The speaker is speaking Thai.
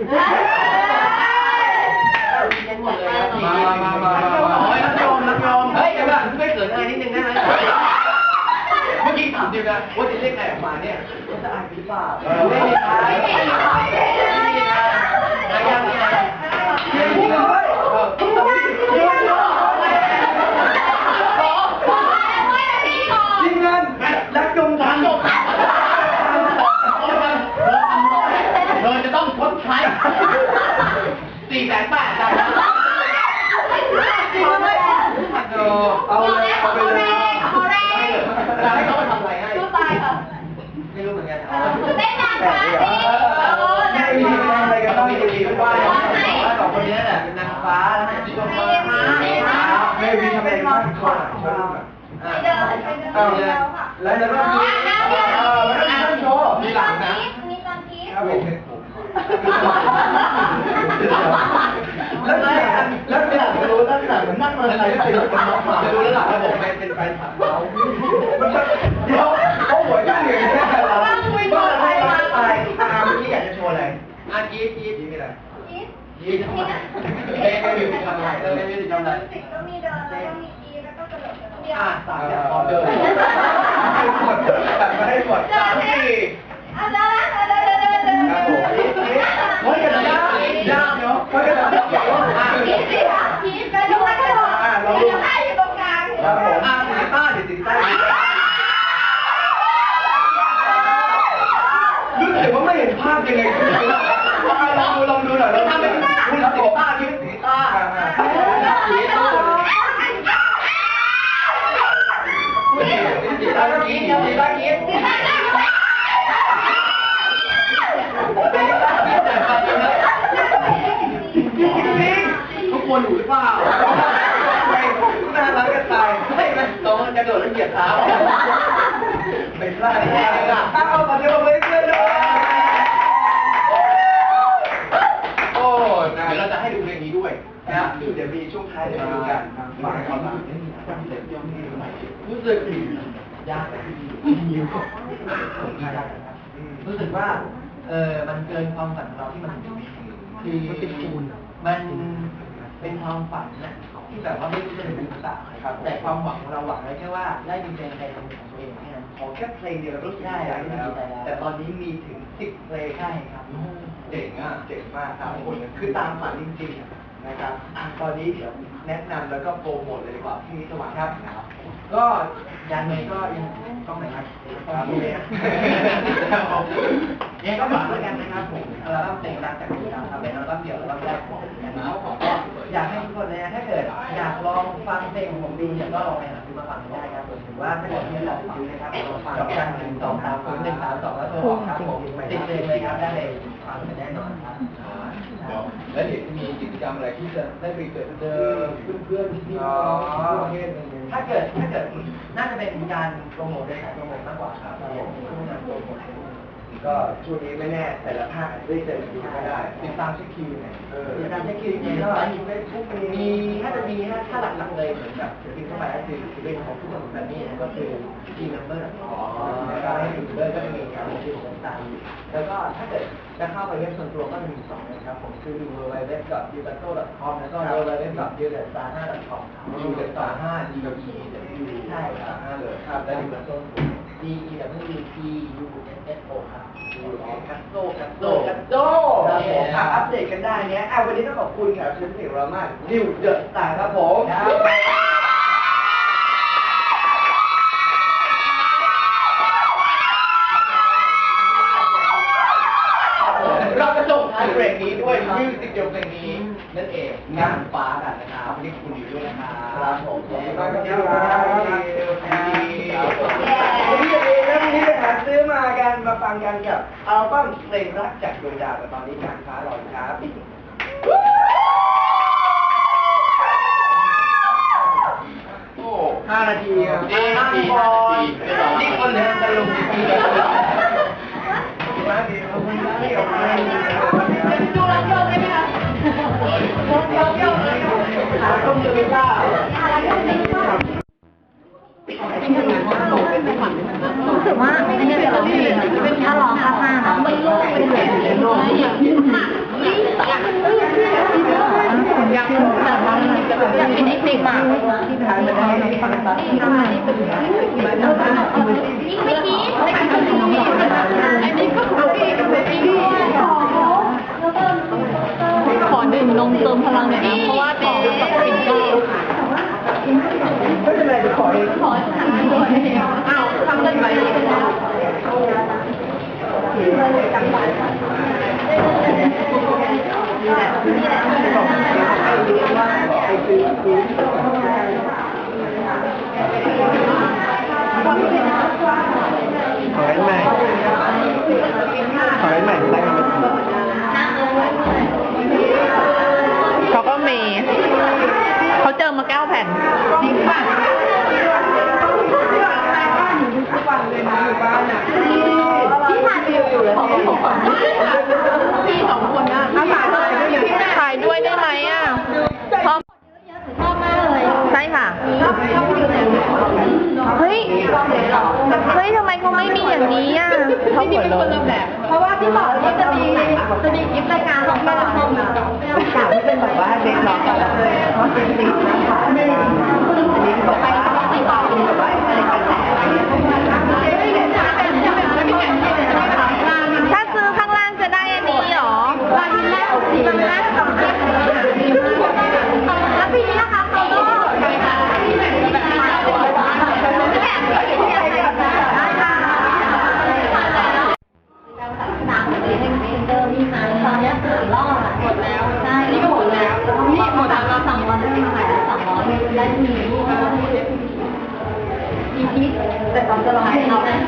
มมามดเลยนะมามามามามาโอ้ยรักยมรักยมเฮ้ยเดี๋ยวก่อนไม่เขินอะไรนิดนึงได้ไหมเมื่อกี้ถามเดียวกันว่าจะเรียกใครออกมาเนี่ยจะอายหรือเปล่าไม่มีใครไม่มีใครไม่มีใครนายยังนี่นะเฮ้ยจริงเลยเออจริงเหรอ ทีมงานรักยมทัน เธอจะต้องชดใช้สี่แสนบาทได้ไหม เอาเลยเอาไปเลย จะให้เขามาทำอะไรให้ไม่รู้เหมือนกันเอา ไม่มีทำอะไรกัน ต้ ต้ อ อง ง มี มี ดี ดี ด้ ด้ ว วย ย ว่าสองคนนี้แหละเป็นนางฟ้าแล้วเนี่ยชมมา ไม่มีทำ อะไรกันชอบชอบเอาเลยแล้วแล้วมีเออแล้วมีท่านโชว์มีหลังนะครับผมแล้วเนี่ยแล้วเนี่ยผมรู้ลักษณะเหมือนนั่งมอเตอร์ไซค์ติดกับน้องหมาจะรู้แล้วหล่ะว่าผมเป็นแฟนคลับเขามันจะเดี๋ยวเขาหัวยุ่งอย่างนี้ยเหรอว่าให้ร้านไปอาเมื่อกี้อยากจะโชว์อะไรอาจี๊ดจี๊ดจี๊ดอะไรจี๊ดทำไมเอ๊ะไม่มีทำอะไรเออไม่มีทำอะไร อ่าสามอย่างพร้อมเดินตัดมาให้หมดสา โดดแล้วเหยียบเท้าไม่พลาดไม่พลาดเอาตอนนี้มาเลยเพื่อนเลยโอ้เดี๋ยวเราจะให้ดูเพลงนี้ด้วยนะเดี๋ยวมีช่วงท้ายเดี๋ยวดูกันฝากเขาหลังรู้สึกยากไหมรู้สึกว่า เออมันเกินความฝันของเราที่มันคือมันเป็นความฝันนะ ที่แบบว่าไม่รู้จะเป็นจริงหรือเปล่าแต่ความหวังของเราหวังไว้แค่ว่าได้มีเพลงไทยเป็นของตัวเองแค่นั้น ขอแค่เพลงเดียวรู้สึกดีใจแล้ว แต่ตอนนี้มีถึงสิบเพลงใช่ครับเจ๋งอะเจ๋งมากครับคุณคือตามฝันจริงๆนะครับอะตอนนี้เดี๋ยวแนะนำแล้วก็โปรโมทเลยดีกว่าพี่สว่างครับนะครับ ก็ยันเลยก็ยังต้องไหนครับต้องมีเลยยังก็ฝากด้วยกันนะครับผมอัลบั้มเพลงรักจากดวงดาวครับเป็นอัลบั้มเดี่ยวอัลบั้มแรกของผมนะครับก็อยากให้ทุกคนนะถ้าเกิดอยากลองฟั งเพลงของผมดูเนี่ยก็ลองไปหาซื้อมาฟังได้ครับผมถือว่าถ้าเกิดที่อยากฟังนะครับลองฟังกจันหนึ่งสองสามศูนย์หนึ่งสามสองแล้วโทรออกครับผมติดเลยครับได้เลยฟังกันแน่นอนครับแล้วเดี๋ยวมีกิจกรรมอะไรที่จะได้ไปเจอเจอเพื่อนๆพี่ๆน้องทั่วประเทศอะไรอย่างถ้าเกิดถ้าเกิดน่าจะเป็นการโปรโมทโดยสายโปรโมทมากกว่าครับผมช่วงงานโปรโมท ก็ช่วงนี้ไม่แน่แต่ละภาคอาจจะได้เจอกันก็ได้ติดตามเช็คคิวยังไงเออมีการเช็คคิวยังไงก็มีเฟซบุ๊กมีถ้าจะมีนะถ้าหลักๆเลยเหมือนแบบจะพิมพ์เข้าไปก็คือเป็นของผู้สมัครแบบนี้นะก็คือ G number อ๋อแล้วก็ให้ยูทูบเบอร์ก็จะมีการลงชื่อต่างๆแล้วก็ถ้าเกิดจะเข้าไปเว็บส่วนตัวก็มีสองนะครับผมคือ www.yugato.com แล้วก็ www.yugato.com ยูเดต้าห้า G W E W ใช่ครับห้าเลยครับได้ยูเดต้า D E W P U S S O ครับกัสโซกัสโซกัสโซครับผมอะอัปเดตกันได้เนี้ยอะวันนี้ต้องขอบคุณแขกรับเชิญพิเศษของเรามากนิวเดอะสตาร์ครับผมเราจะส่งท้ายเบรกนี้ด้วยมิวสิกเดียวเพลงนี้นั่นเองงานฟ้ากันนะครับวันนี้ขอบคุณอยู่ด้วยนะครับครับผมขอบคุณมากครับ มากันมาฟังกันกับอัลบั้มเพลงรักจากดวงดาวแต่ตอนนี้การฟ้ารออยู่ครับโอ้ห้านาทีครับดีดีบอลดีนี่คนเดินตะลุมดีมาดีขอบคุณมากที่เอามาดูรับยมได้ไหมคะรับยมเลยหาต้มเจอไม่กล้าอะไรก็ไม่รู้สึกว่าอันนี้เป็นร้องเพลงเป็นถ้าร้องข้างหน้านะมันโล่งเป็นเลยโล่งอยากอยากอยากแต่ว่าอยากกินไอติมอะที่ทานมาได้ในฟังตอนที่ทำมาที่เป็นมาทำมาไม่กินไม่กินอันนี้ก็คุกกี้กับคุกกี้ด้วยขอดื่มนมเติมพลังหน่อยนะเพราะว่าต่อกับปิ่นเกล้า ไม่เป็นไรเดี๋ยวขอเอง ขอฉันด้วยอ้าวทำกันไว้แล้ว ขอให้ใหม่ขอให้ใหม่ได้กันเขาก็มี เขาเจอมาแก้วแผ่นจริงป่ะพี่ถ่ายวิวอยู่เลยพี่สองคนนะถ่ายด้วยถ่ายด้วยได้ไหมอะชอบชอบมากเลย ใช่ค่ะ เฮ้ย เฮ้ยทำไมเขาไม่มีอย่างนี้อะเขาเป็นคนละแบบ เพราะว่าที่บอกว่าจะมี จะมีคลิปรายการของเราชมกล่าวที่เป็นแบบว่าเด็กน้องกันเลยเพราะจริงๆนะคะ แต่ตอนจะลองให้เขานะ